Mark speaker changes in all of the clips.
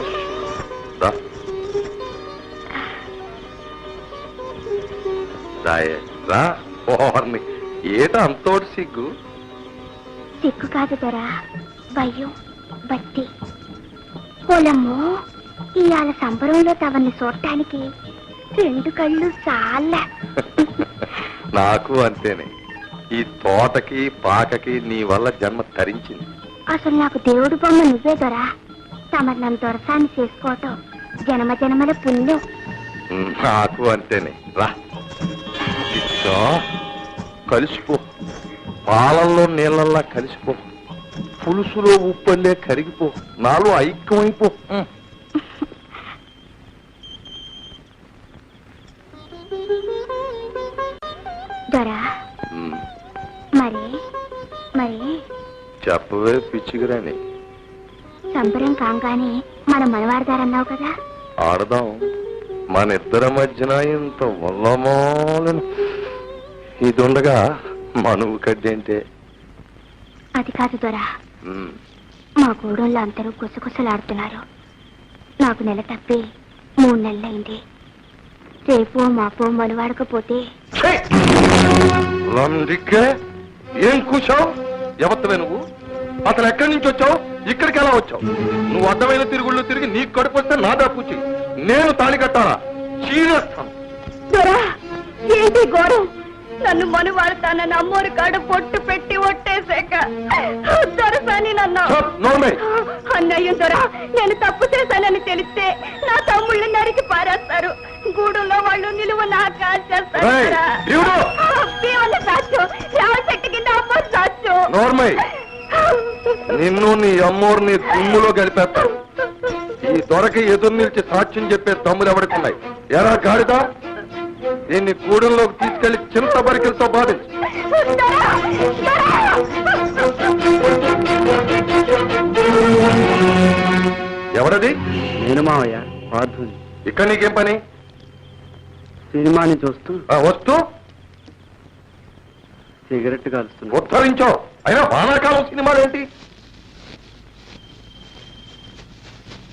Speaker 1: Wash రా రాయే రా? ఓర్ని ఏట అంతోటి సిగ్గు?
Speaker 2: సిగ్గు కాదు దొరా భయం బట్టి పొలము ఇవాళ సంబరంలో తవన్ని చూడటానికి రెండు కళ్ళు చాలా.
Speaker 1: నాకు అంతేనే. ఈ తోటకి పాకకి నీ వల్ల జన్మ తరించింది.
Speaker 2: అసలు నాకు దేవుడు బొమ్మ నువ్వే దొరా తమరు నన్ను దొరసాన్ని చేసుకోవటం. జన్మ జన్మల పుణ్యం.
Speaker 1: నాకు అంతేనే రా. ఇచ్చా. కలిసిపో. పాలల్లో నీళ్ళల్లా కలిసిపో. పులుసులో ఉప్పల్లే కరిగిపో. నాలో ఐక్యమైపో.
Speaker 2: దొరా. మరి. మరి.
Speaker 1: చెప్పవే పిచ్చిగిరాని.
Speaker 2: సంబరం కాగానే మన మనవాడదారన్నావు కదా?
Speaker 1: ఆడదాం. మన ఇద్దరి మధ్యన ఇంత వల్లమాలను ఇది ఉండగా మనువు కడ్డేంటే?
Speaker 2: అది కాదు దొరా. మా గూడెంలో అందరూ గుసగుసలాడుతున్నారు. నాకు నెల తప్పి మూడు నెలలైంది. రేపో మాపో మనవాడకపోతే
Speaker 1: ఏం కూర్చావు ఎవత్తవే నువ్వు? అసలు ఎక్కడి నుంచి వచ్చావు? ఇక్కడికి ఎలా వచ్చావు? నువ్వు అడ్డమైన తిరుగుళ్ళు తిరిగి నీ కడుపు వస్తే నా దాపుచ్చి నేను తాళి కట్టాలా? చీరేస్తాను
Speaker 2: ఏంటి ఘోరం? నన్ను మనువాడతానని అమ్మోరు కాడ పొట్టు పెట్టి ఒట్టేశాక. దొరసాని నన్ను. అన్నయ్య దొరా నేను తప్పు చేశానని తెలిస్తే నా తమ్ముళ్ళు నరికి పారేస్తారు. గూడులో వాళ్ళు నిలువ నా కాల్చేస్తారు చెట్టు కింద అమ్మ సాచ్చు
Speaker 1: నిన్ను నీ అమ్మోరు నీ దుమ్ములో గడిపేస్తాను. ఈ దొరకి ఎదురు నిలిచి సాక్ష్యం చెప్పే తమ్ముడు ఎవరికి ఎరా గాడిదా? దీన్ని గూడెంలోకి తీసుకెళ్ళి చింత బరికలతో బాధించు! ఎవరది?
Speaker 3: నేను మావయ్య పార్థుని.
Speaker 1: ఇక్కడ నీకేం పని?
Speaker 3: సినిమాని చూస్తూ
Speaker 1: ఆ, వస్తూ?
Speaker 3: సిగరెట్ కాలుస్తున్నా.
Speaker 1: ఉద్ధరించో. అయినా వానాకాలం సినిమాలు ఏంటి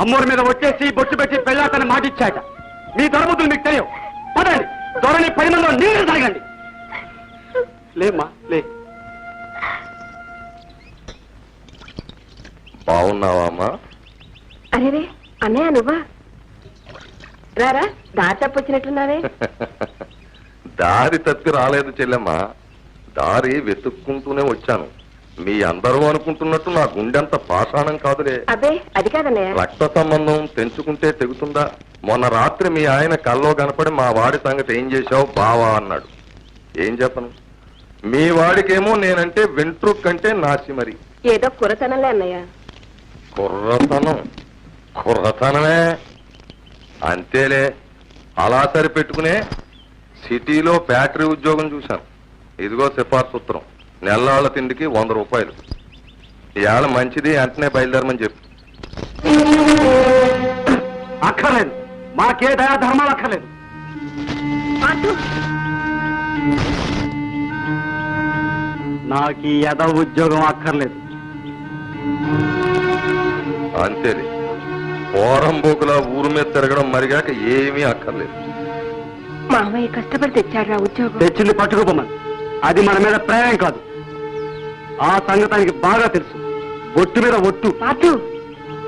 Speaker 3: అమ్మోరి మీద వచ్చేసి బొట్టు పెట్టి పెళ్ళాతని మాటిచ్చాట. మీ దొరబుద్ధులు మీకు తెలియవు. పదండి. దొరని పది మందిలో నీళ్ళు తాగండి. లేమ్మా లే.
Speaker 1: బాగున్నావా అమ్మా
Speaker 4: అరే అన్నయ్య నువ్వా? రారా దారి తప్పొచ్చినట్లున్నావే
Speaker 1: దారి తప్పి రాలేదు చెల్లెమ్మా. దారి వెతుక్కుంటూనే వచ్చాను. మీ అందరూ అనుకుంటున్నట్టు నా గుండెంత పాషాణం కాదులే.
Speaker 4: అబ్బే అది కాదన్నయ్య.
Speaker 1: రక్త సంబంధం తెంచుకుంటే తెగుతుందా? మొన్న రాత్రి మీ ఆయన కల్లో కనపడి మా వాడి సంగతి ఏం చేశావు? బావా అన్నాడు. ఏం చెప్పను? మీ వాడికేమో నేనంటే వెంట్రుక్ కంటే నాసి మరి.
Speaker 4: ఏదో కురతనంలే అన్నయ్య.
Speaker 1: కుర్రతనం? కుర్రతనమే? అంతేలే. అలా సరిపెట్టుకునే సిటీలో ఫ్యాక్టరీ ఉద్యోగం చూశాను. ఇదిగో సిఫార్సు ఉత్తరం. నెల్లాళ్ళ తిండికి వంద రూపాయలు. ఇవాళ మంచిది వెంటనే బయలుదేరమని చెప్పు.
Speaker 3: అక్కర్లేదు. మాకే దయా ధర్మాలు అక్కర్లేదు. నాకు ఈ యథ ఉద్యోగం అక్కర్లేదు.
Speaker 1: అంతేలే. పోరంబోకుల ఊరు మీద తిరగడం మరిగాక ఏమీ అక్కర్లేదు.
Speaker 4: మామయ్య కష్టపడి తెచ్చాడు ఉద్యోగం.
Speaker 3: తెచ్చింది పట్టుకోపోమని. అది మన మీద ప్రేమం కాదు. ఆ సంగతానికి బాగా తెలుసు. ఒట్టు మీద ఒట్టు.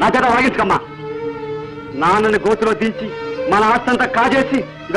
Speaker 3: నా చేత వాగించుకమ్మా. నాన్నని గోతులో దించి మన ఆస్తంతా కాజేసి